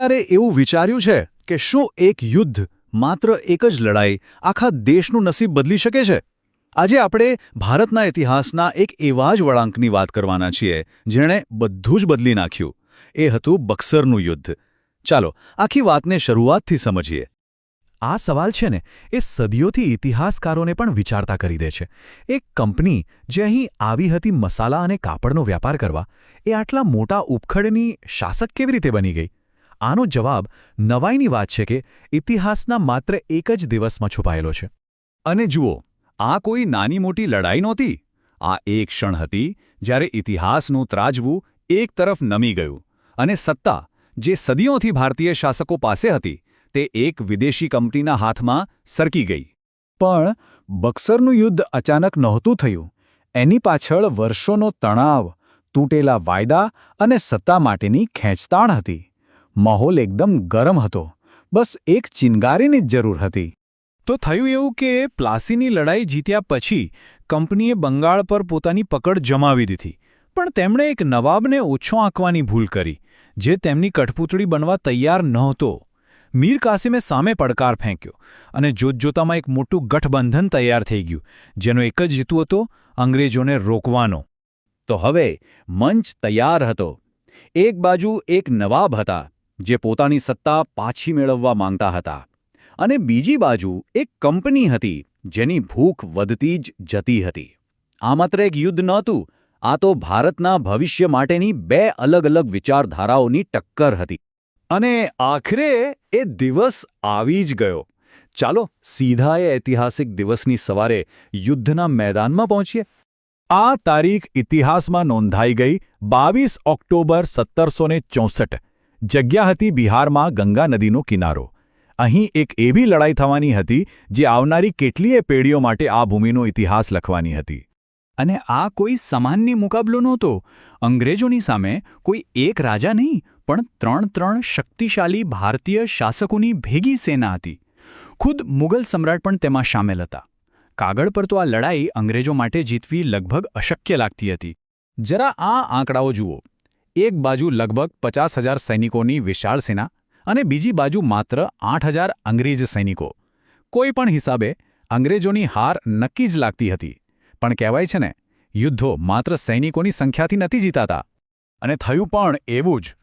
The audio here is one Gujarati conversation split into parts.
ત્યારે એવું વિચાર્યું છે કે શું એક યુદ્ધ માત્ર એક જ લડાઈ આખા દેશનું નસીબ બદલી શકે છે? આજે આપણે ભારતના ઇતિહાસના એક એવા જ વળાંકની વાત કરવાના છીએ, જેણે બધું જ બદલી નાખ્યું. એ હતું બક્સરનું યુદ્ધ. ચાલો, આખી વાતને શરૂઆતથી સમજીએ. આ સવાલ છે ને, એ સદીઓથી ઇતિહાસકારોને પણ વિચારતા કરી દે છે. એક કંપની જે અહીં આવી હતી મસાલા અને કાપડનો વ્યાપાર કરવા, એ આટલા મોટા ઉપખડની શાસક કેવી રીતે બની ગઈ? આનો જવાબ નવાઈની વાત છે કે ઇતિહાસના માત્ર એક જ દિવસમાં છુપાયેલો છે. અને જુઓ, આ કોઈ નાની મોટી લડાઈ નહોતી. આ એક ક્ષણ હતી જ્યારે ઇતિહાસનું ત્રાજવું એક તરફ નમી ગયું અને સત્તા, જે સદીઓથી ભારતીય શાસકો પાસે હતી, તે એક વિદેશી કંપનીના હાથમાં સરકી ગઈ. પણ બક્સરનું યુદ્ધ અચાનક નહોતું થયું. એની પાછળ વર્ષોનો તણાવ, તૂટેલા વાયદા અને સત્તા માટેની ખેંચતાણ હતી. માહોલ એકદમ ગરમ હતો. બસ એક ચિનગારીની જ જરૂર હતી. તો થયું એવું કે પ્લાસીની લડાઈ જીત્યા પછી કંપનીએ બંગાળ પર પોતાની પકડ જમાવી દીધી. પણ તેમણે એક નવાબને ઓછો આંકવાની ભૂલ કરી, જે તેમની કઠપૂતળી બનવા તૈયાર નહોતો. મીર કાસિમે સામે પડકાર ફેંક્યો અને જોતજોતામાં એક મોટું ગઠબંધન તૈયાર થઈ ગયું, જેનો એક જ હેતુ હતો અંગ્રેજોને રોકવાનો. તો હવે મંચ તૈયાર હતો. એક બાજુ એક નવાબ હતા. જે પોતાની સત્તા પાછી મેળવવા માંગતા હતા. અને બીજી બાજુ એક કંપની હતી જેની ભૂખ વધતી જ જતી હતી. આ માત્ર એક યુદ્ધ નહોતું, આ તો ભારતના ભવિષ્ય માટેની બે અલગ અલગ વિચારધારાઓની ટક્કર હતી. અને આખરે એ દિવસ આવી જ ગયો. ચાલો સીધા એ ઐતિહાસિક દિવસની સવારે યુદ્ધના મેદાનમાં પહોંચીએ. આ તારીખ ઇતિહાસમાં નોંધાઈ ગઈ બાવીસ ઓક્ટોબર સત્તરસો ચોસઠ. જગ્યા હતી બિહારમાં ગંગા નદીનો કિનારો. અહીં એક એવી લડાઈ થવાની હતી, જે આવનારી કેટલીય પેઢીઓ માટે આ ભૂમિનો ઇતિહાસ લખવાની હતી. અને આ કોઈ સામાન્ય મુકાબલો નહોતો. અંગ્રેજોની સામે કોઈ એક રાજા નહીં, પણ ત્રણ ત્રણ શક્તિશાળી ભારતીય શાસકોની ભેગી સેના હતી. ખુદ મુગલ સમ્રાટ પણ તેમાં સામેલ હતા. કાગળ પર તો આ લડાઈ અંગ્રેજો માટે જીતવી લગભગ અશક્ય લાગતી હતી. જરા આ આંકડાઓ જુઓ. એક બાજુ લગભગ પચાસ હજાર સૈનિકોની વિશાળ સેના અને બીજી બાજુ માત્ર આઠ હજાર અંગ્રેજ સૈનિકો. કોઈ પણ હિસાબે અંગ્રેજોની હાર નક્કી જ લાગતી હતી. પણ કહેવાય છે ને, યુદ્ધો માત્ર સૈનિકોની સંખ્યાથી નથી જીતાતા. અને થયું પણ એવું જ.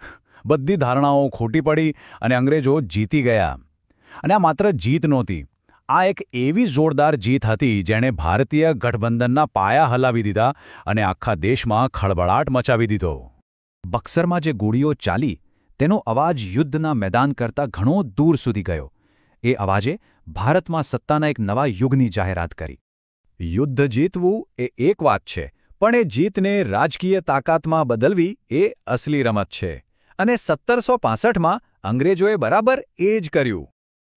બધી ધારણાઓ ખોટી પડી અને અંગ્રેજો જીતી ગયા. અને આ માત્ર જીત નહોતી. આ એક એવી જોરદાર જીત હતી જેણે ભારતીય ગઠબંધનના પાયા હલાવી દીધા અને આખા દેશમાં ખળબળાટ મચાવી દીધો. બક્સરમાં જે ગોળીઓ ચાલી, તેનો અવાજ યુદ્ધના મેદાન કરતાં ઘણો દૂર સુધી ગયો. એ અવાજે ભારતમાં સત્તાના એક નવા યુગની જાહેરાત કરી. યુદ્ધ જીતવું એ એક વાત છે, પણ એ જીતને રાજકીય તાકાતમાં બદલવી એ અસલી રમત છે. અને સત્તરસો પાસઠમાં અંગ્રેજોએ બરાબર એ જ કર્યું.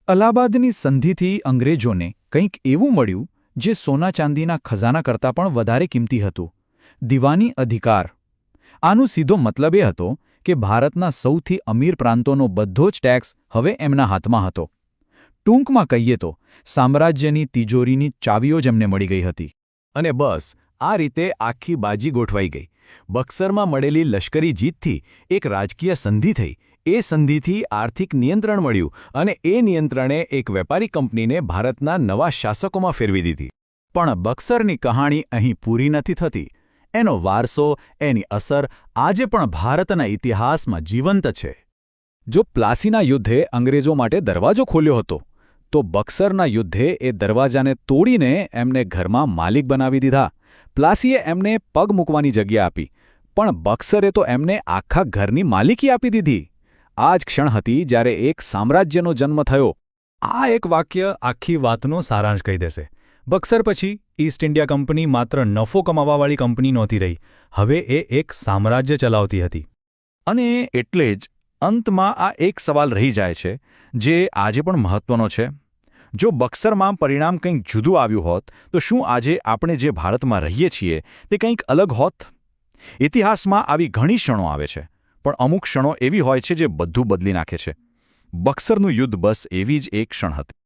અલ્હાબાદની સંધિથી અંગ્રેજોને કંઈક એવું મળ્યું, જે સોના ચાંદીના ખજાના કરતાં પણ વધારે કિંમતી હતું. દીવાની અધિકાર આનો સીધો મતલબ એ હતો કે ભારતના સૌથી અમીર પ્રાંતોનો બધો જ ટેક્સ હવે એમના હાથમાં હતો. ટૂંકમાં કહીએ તો, સામ્રાજ્યની તિજોરીની ચાવીઓ જ એમને મળી ગઈ હતી. અને બસ, આ રીતે આખી બાજી ગોઠવાઈ ગઈ. બક્સરમાં મળેલી લશ્કરી જીતથી એક રાજકીય સંધિ થઈ. એ સંધિથી આર્થિક નિયંત્રણ મળ્યું અને એ નિયંત્રણે એક વેપારી કંપનીને ભારતના નવા શાસકોમાં ફેરવી દીધી. પણ બક્સરની કહાણી અહીં પૂરી નથી થતી. એનો વારસો, એની અસર આજે પણ ભારતના ઇતિહાસમાં જીવંત છે. જો પ્લાસીના યુદ્ધે અંગ્રેજો માટે દરવાજો ખોલ્યો હતો, તો બક્સરના યુદ્ધે એ દરવાજાને તોડીને એમને ઘરમાં માલિક બનાવી દીધા. પ્લાસીએ એમને પગ મૂકવાની જગ્યા આપી, પણ બક્સરે તો એમને આખા ઘરની માલિકી આપી દીધી. આ જ ક્ષણ હતી જ્યારે એક સામ્રાજ્યનો જન્મ થયો. આ એક વાક્ય આખી વાતનો સારાંશ કહી દેશે. બક્સર પછી ઈસ્ટ ઇન્ડિયા કંપની માત્ર નફો કમાવાવાળી કંપની નહોતી રહી, હવે એ એક સામ્રાજ્ય ચલાવતી હતી. અને એટલે જ અંતમાં આ એક સવાલ રહી જાય છે, જે આજે પણ મહત્વનો છે. જો બક્સરમાં પરિણામ કંઈક જુદું આવ્યું હોત, તો શું આજે આપણે જે ભારતમાં રહીએ છીએ, તે કંઈક અલગ હોત? ઇતિહાસમાં આવી ઘણી ક્ષણો આવે છે, પણ અમુક ક્ષણો એવી હોય છે જે બધું બદલી નાખે છે. બક્સરનું યુદ્ધ બસ એવી જ એક ક્ષણ હતી.